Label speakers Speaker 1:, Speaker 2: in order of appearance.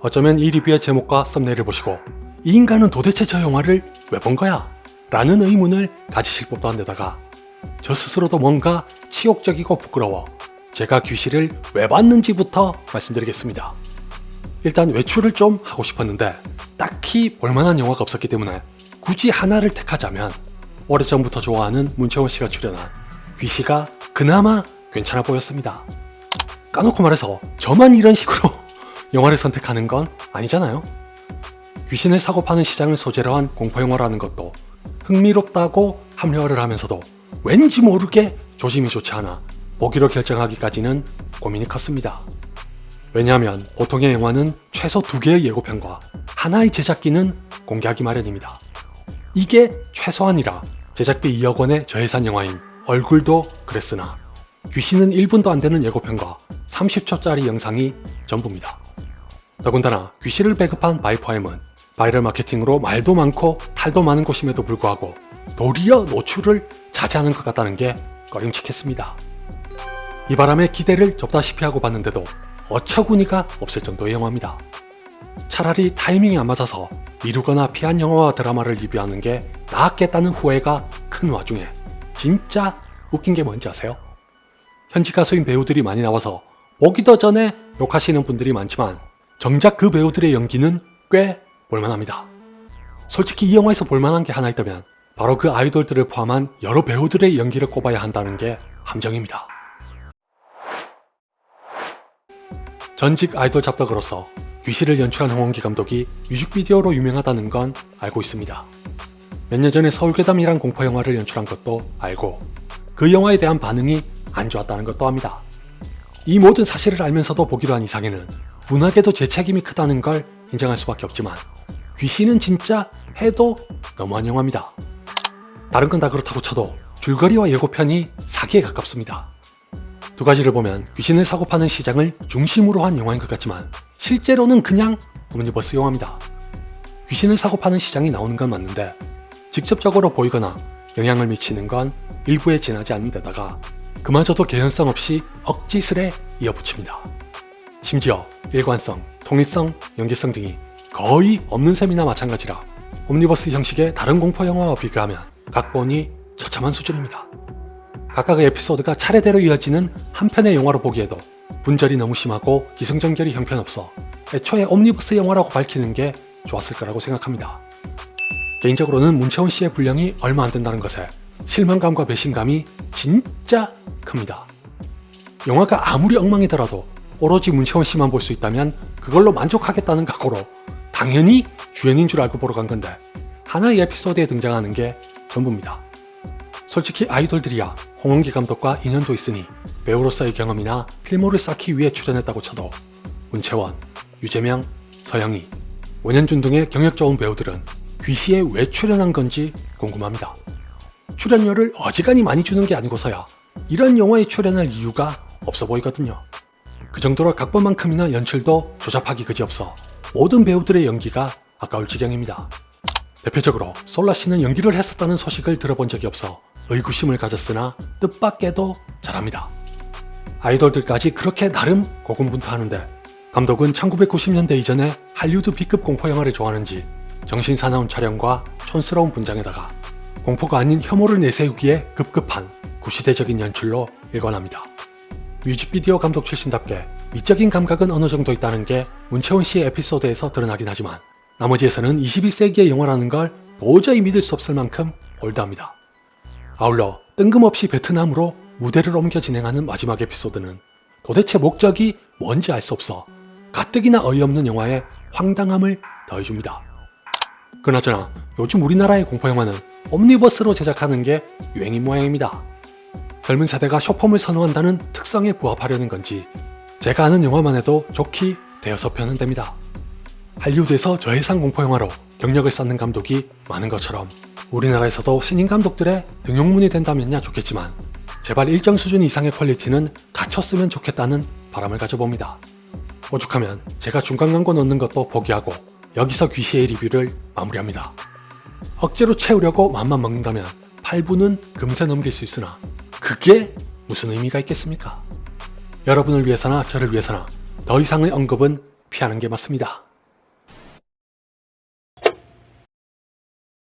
Speaker 1: 어쩌면 이 리뷰의 제목과 썸네일을 보시고 이 인간은 도대체 저 영화를 왜 본 거야? 라는 의문을 가지실 법도 한데다가 저 스스로도 뭔가 치욕적이고 부끄러워 제가 귀시를 왜 봤는지부터 말씀드리겠습니다. 일단 외출을 좀 하고 싶었는데 딱히 볼만한 영화가 없었기 때문에 굳이 하나를 택하자면 오래전부터 좋아하는 문채원 씨가 출연한 귀시가 그나마 괜찮아 보였습니다. 까놓고 말해서 저만 이런 식으로 영화를 선택하는 건 아니잖아요. 귀신을 사고 파는 시장을 소재로 한 공포 영화라는 것도 흥미롭다고 합리화를 하면서도 왠지 모르게 조짐이 좋지 않아 보기로 결정하기까지는 고민이 컸습니다. 왜냐하면 보통의 영화는 최소 두 개의 예고편과 하나의 제작비는 공개하기 마련입니다. 이게 최소한이라 제작비 2억 원의 저예산 영화인 얼굴도 그랬으나 귀신은 1분도 안 되는 예고편과 30초짜리 영상이 전부입니다. 더군다나 귀신을 배급한 바이퍼엠은 바이럴 마케팅으로 말도 많고 탈도 많은 곳임에도 불구하고 도리어 노출을 자제하는 것 같다는 게 꺼림칙했습니다. 이 바람에 기대를 접다시피 하고 봤는데도 어처구니가 없을 정도의 영화입니다. 차라리 타이밍이 안 맞아서 미루거나 피한 영화와 드라마를 리뷰하는 게 나았겠다는 후회가 큰 와중에 진짜 웃긴 게 뭔지 아세요? 현지 가수인 배우들이 많이 나와서 보기도 전에 욕하시는 분들이 많지만 정작 그 배우들의 연기는 꽤 볼만합니다. 솔직히 이 영화에서 볼만한 게 하나 있다면 바로 그 아이돌들을 포함한 여러 배우들의 연기를 꼽아야 한다는 게 함정입니다. 전직 아이돌 잡덕으로서 귀시를 연출한 홍원기 감독이 뮤직비디오로 유명하다는 건 알고 있습니다. 몇 년 전에 서울괴담이란 공포영화를 연출한 것도 알고 그 영화에 대한 반응이 안 좋았다는 것도 압니다. 이 모든 사실을 알면서도 보기로 한 이상에는 분하게도 제 책임이 크다는 걸 인정할 수밖에 없지만 귀신은 진짜 해도 너무한 영화입니다. 다른 건 다 그렇다고 쳐도 줄거리와 예고편이 사기에 가깝습니다. 두 가지를 보면 귀신을 사고 파는 시장을 중심으로 한 영화인 것 같지만 실제로는 그냥 오므니버스 영화입니다. 귀신을 사고 파는 시장이 나오는 건 맞는데 직접적으로 보이거나 영향을 미치는 건 일부에 지나지 않는 데다가 그마저도 개연성 없이 억지스레 이어붙입니다. 심지어 일관성, 통일성, 연기성 등이 거의 없는 셈이나 마찬가지라 옴니버스 형식의 다른 공포 영화와 비교하면 각본이 처참한 수준입니다. 각각의 에피소드가 차례대로 이어지는 한 편의 영화로 보기에도 분절이 너무 심하고 기승전결이 형편없어 애초에 옴니버스 영화라고 밝히는 게 좋았을 거라고 생각합니다. 개인적으로는 문채원 씨의 분량이 얼마 안 된다는 것에 실망감과 배신감이 진짜 큽니다. 영화가 아무리 엉망이더라도 오로지 문채원 씨만 볼 수 있다면 그걸로 만족하겠다는 각오로 당연히 주연인 줄 알고 보러 간 건데 하나의 에피소드에 등장하는 게 전부입니다. 솔직히 아이돌들이야 홍원기 감독과 인연도 있으니 배우로서의 경험이나 필모를 쌓기 위해 출연했다고 쳐도 문채원, 유재명, 서영희, 원현준 등의 경력 좋은 배우들은 귀시에 왜 출연한 건지 궁금합니다. 출연료를 어지간히 많이 주는 게 아니고서야 이런 영화에 출연할 이유가 없어 보이거든요. 그 정도로 각본만큼이나 연출도 조잡하기 그지없어 모든 배우들의 연기가 아까울 지경입니다. 대표적으로 솔라 씨는 연기를 했었다는 소식을 들어본 적이 없어 의구심을 가졌으나 뜻밖에도 잘합니다. 아이돌들까지 그렇게 나름 고군분투하는데 감독은 1990년대 이전에 할리우드 B급 공포 영화를 좋아하는지 정신 사나운 촬영과 촌스러운 분장에다가 공포가 아닌 혐오를 내세우기에 급급한 구시대적인 연출로 일관합니다. 뮤직비디오 감독 출신답게 미적인 감각은 어느 정도 있다는 게 문채원 씨의 에피소드에서 드러나긴 하지만 나머지에서는 21세기의 영화라는 걸 도저히 믿을 수 없을 만큼 올드합니다. 아울러 뜬금없이 베트남으로 무대를 옮겨 진행하는 마지막 에피소드는 도대체 목적이 뭔지 알 수 없어 가뜩이나 어이없는 영화에 황당함을 더해줍니다. 그나저나 요즘 우리나라의 공포영화는 옴니버스로 제작하는 게 유행인 모양입니다. 젊은 세대가 쇼폼을 선호한다는 특성에 부합하려는 건지 제가 아는 영화만 해도 좋기 대여섯 편은 됩니다. 할리우드에서 저예산 공포 영화로 경력을 쌓는 감독이 많은 것처럼 우리나라에서도 신인 감독들의 등용문이 된다면야 좋겠지만 제발 일정 수준 이상의 퀄리티는 갖췄으면 좋겠다는 바람을 가져봅니다. 오죽하면 제가 중간 광고 넣는 것도 포기하고 여기서 귀시의 리뷰를 마무리합니다. 억지로 채우려고 맘만 먹는다면 8분은 금세 넘길 수 있으나 그게 무슨 의미가 있겠습니까? 여러분을 위해서나 저를 위해서나 더 이상의 언급은 피하는 게 맞습니다.